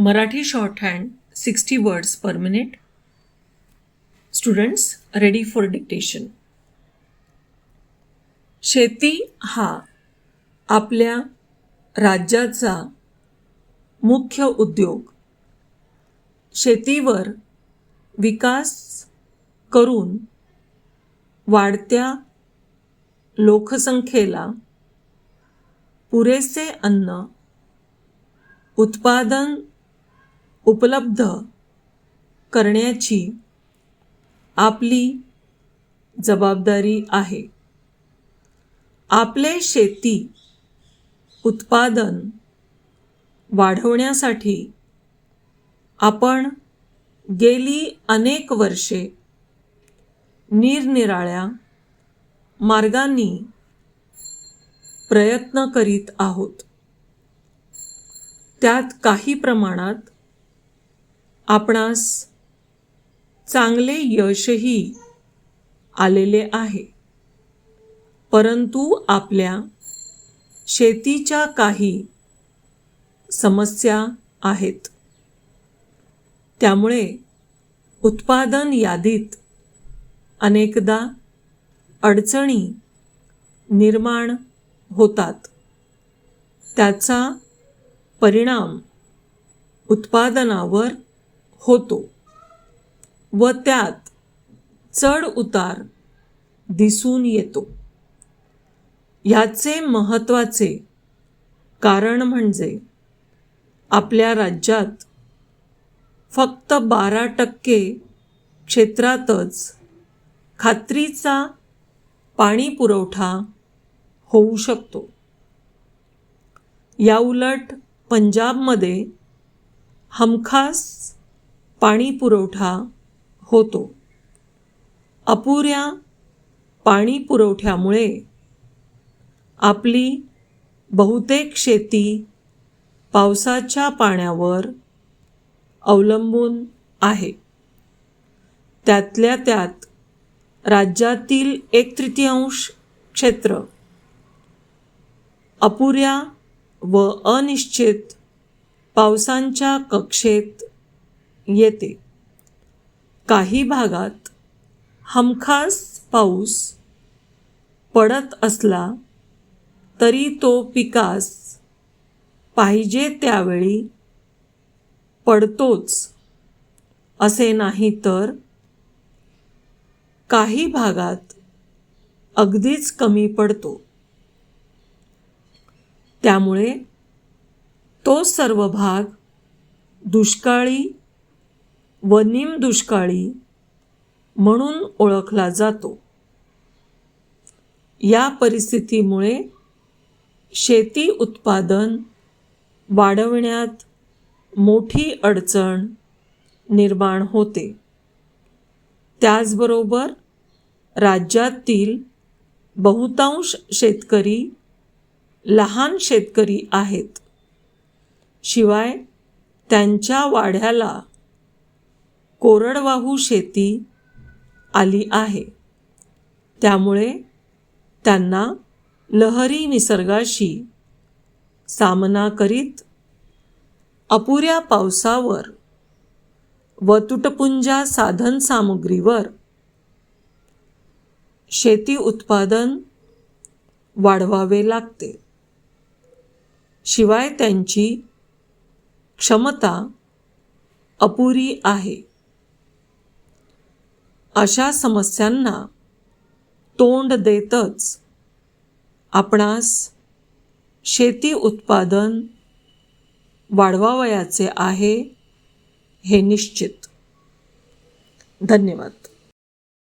Marathi short hand sixty words per minute students ready for dictation शेती हा आपल्या राज्याचा मुख्य उद्योग. शेतीवर विकास करून वाढत्या लोकसंख्येला पुरेसे अन्न उत्पादन उपलब्ध करण्याची आपली जबाबदारी आहे. आपले शेती उत्पादन वाढवण्यासाठी आपण गेली अनेक वर्षे निरनिराळ्या मार्गांनी प्रयत्न करीत आहोत. त्यात काही प्रमाणात आपणास चांगले यशही आलेले आहे. परंतु आपल्या शेतीच्या काही समस्या आहेत. त्यामुळे उत्पादन यादीत अनेकदा अडचणी निर्माण होतात. त्याचा परिणाम उत्पादनावर होतो. व त्यात चढ उतार दिसून येतो. ह्याचे महत्त्वाचे कारण म्हणजे आपल्या राज्यात फक्त बारा टक्के क्षेत्रातच खात्रीचा पाणी पुरवठा होऊ शकतो. याउलट पंजाबमध्ये हमखास पाणी पुरवठा होतो. अपुऱ्या पाणी पुरवठ्यामुळे आपली बहुतेक शेती पावसाच्या पाण्यावर अवलंबून आहे. त्यातल्या त्यात राज्यातील एक तृतीयांश क्षेत्र अपुऱ्या व अनिश्चित पावसांच्या कक्षेत येते. काही भागात हमखास पाऊस पडत असला तरी तो पिकास पाहिजे त्यावेळी पडतोच असे नाही तर काही भागात अगदीच कमी पडतो. त्यामुळे तो सर्व भाग दुष्काळी व निमदुष्काळी म्हणून ओळखला जातो. या परिस्थितीमुळे शेती उत्पादन वाढवण्यात मोठी अडचण निर्माण होते. त्याचबरोबर राज्यातील बहुतांश शेतकरी लहान शेतकरी आहेत. शिवाय त्यांच्या वाढ्याला कोरडवाहू शेती आली आहे. त्यामुळे त्यांना लहरी निसर्गाशी सामना करीत अपुऱ्या पावसावर व तुटपुंजा साधनसामुग्रीवर शेती उत्पादन वाढवावे लागते. शिवाय त्यांची क्षमता अपुरी आहे. अशा समस्यांना तोंड देतच आपणास शेती उत्पादन वाढवावयाचे आहे हे निश्चित. धन्यवाद.